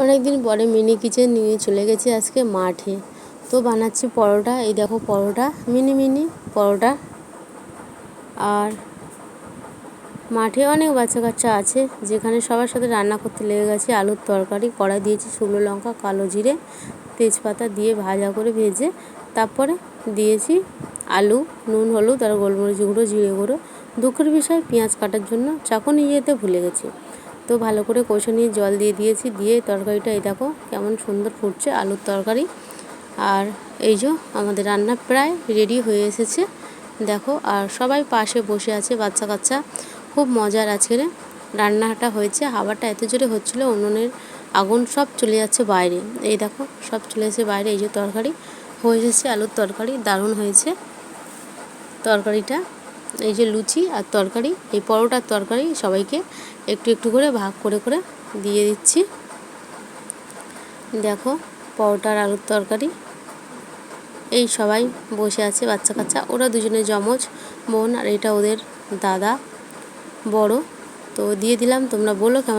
অনেক দিন পরে মিনি কিচেন নিয়ে চলে গেছি আজকে মাঠে। তো বানাচ্ছি পরোটা, এই দেখো পরোটা, মিনি মিনি পরোটা। আর মাঠে অনেক বাচ্চা কাচ্চা আছে, যেখানে সবার সাথে রান্না করতে লেগে গেছে আলুর তরকারি, কড়াই দিয়েছি শুকনো লঙ্কা, কালো জিরে, তেজপাতা দিয়ে ভাজা করে ভেজে, তারপরে দিয়েছি আলু, নুন, হলুদ আর গোলমরিচ গুঁড়ো, জিরে গুঁড়ো। দুঃখের বিষয়, পেঁয়াজ কাটার জন্য চাকু নিয়ে যেতে ভুলে গেছি। তো ভালো করে কষে নিয়ে জল দিয়ে দিয়েছি। দিয়ে তরকারিটা, এই দেখো কেমন সুন্দর ফুটছে আলুর তরকারি। আর এই যে আমাদের রান্না প্রায় রেডি হয়ে এসেছে। দেখো, আর সবাই পাশে বসে আছে, বাচ্চা কাচ্চা। খুব মজার আজকের রান্নাটা হয়েছে। হাওয়াটা এত জোরে হচ্ছিল, উনুনের আগুন সব চলে যাচ্ছে বাইরে। এই দেখো, সব চলে এসেছে বাইরে। এই যে তরকারি, হয়ে এসেছে আলুর তরকারি, দারুণ হয়েছে তরকারিটা। এই যে লুচি আর তরকারি, এই পরোটার তরকারি সবাইকে একটু একটু করে ভাগ করে করে দিয়ে দিচ্ছি। দেখো, পরোটার আলুর তরকারি। এই সবাই বসে আছে, বাচ্চা কাচ্চা। ওরা দুজনে জমজ বোন আর এটা ওদের দাদা, বড়। তো দিয়ে দিলাম, তোমরা বলো কেমন